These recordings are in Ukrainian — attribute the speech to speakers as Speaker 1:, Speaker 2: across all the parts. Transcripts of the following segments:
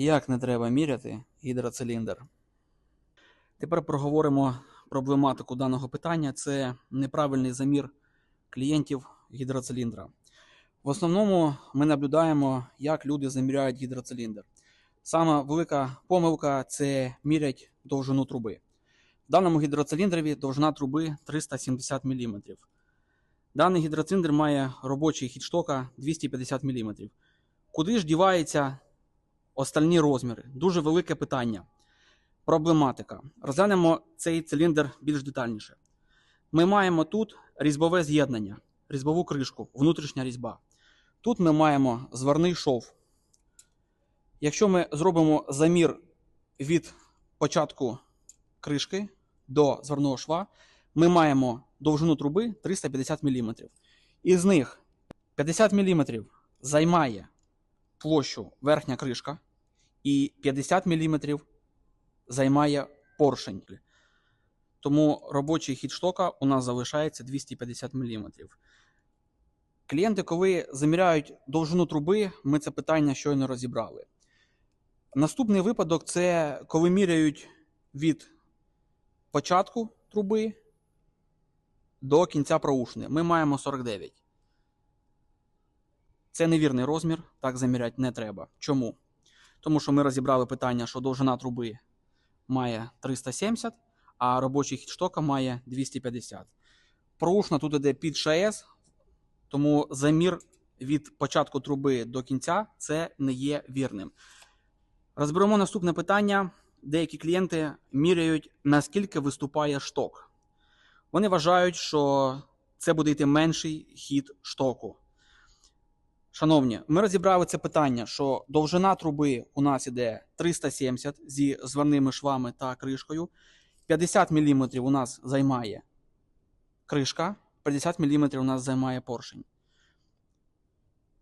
Speaker 1: Як не треба міряти гідроциліндр? Тепер проговоримо проблематику даного питання. Це неправильний замір клієнтів гідроциліндра. В основному ми наблюдаємо, як люди заміряють гідроциліндр. Сама велика помилка це мірять довжину труби. В даному гідроциліндрові довжина труби 370 мм. Даний гідроциліндр має робочий хід штока 250 мм. Куди ж діваються остальні розміри? Дуже велике питання. Проблематика. Розглянемо цей циліндр більш детальніше. Ми маємо тут різьбове з'єднання, різьбову кришку, внутрішня різьба. Тут ми маємо зварний шов. Якщо ми зробимо замір від початку кришки до зварного шва, ми маємо довжину труби 350 мм. Із них 50 мм займає площу верхня кришка, і 50 мм займає поршень. Тому робочий хід штока у нас залишається 250 мм. Клієнти, коли заміряють довжину труби, ми це питання щойно розібрали. Наступний випадок це коли міряють від початку труби до кінця проушини. Ми маємо 49. Це невірний розмір, так заміряти не треба. Чому? Тому що ми розібрали питання, що довжина труби має 370, а робочий хід штока має 250. Проушна тут іде під ШС, тому замір від початку труби до кінця це не є вірним. Розберемо наступне питання. Деякі клієнти міряють, наскільки виступає шток. Вони вважають, що це буде йти менший хід штоку. Шановні, ми розібрали це питання, що довжина труби у нас іде 370 зі зварними швами та кришкою. 50 мм у нас займає кришка, 50 мм у нас займає поршень.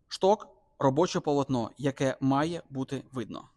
Speaker 1: Шток робоче полотно, яке має бути видно.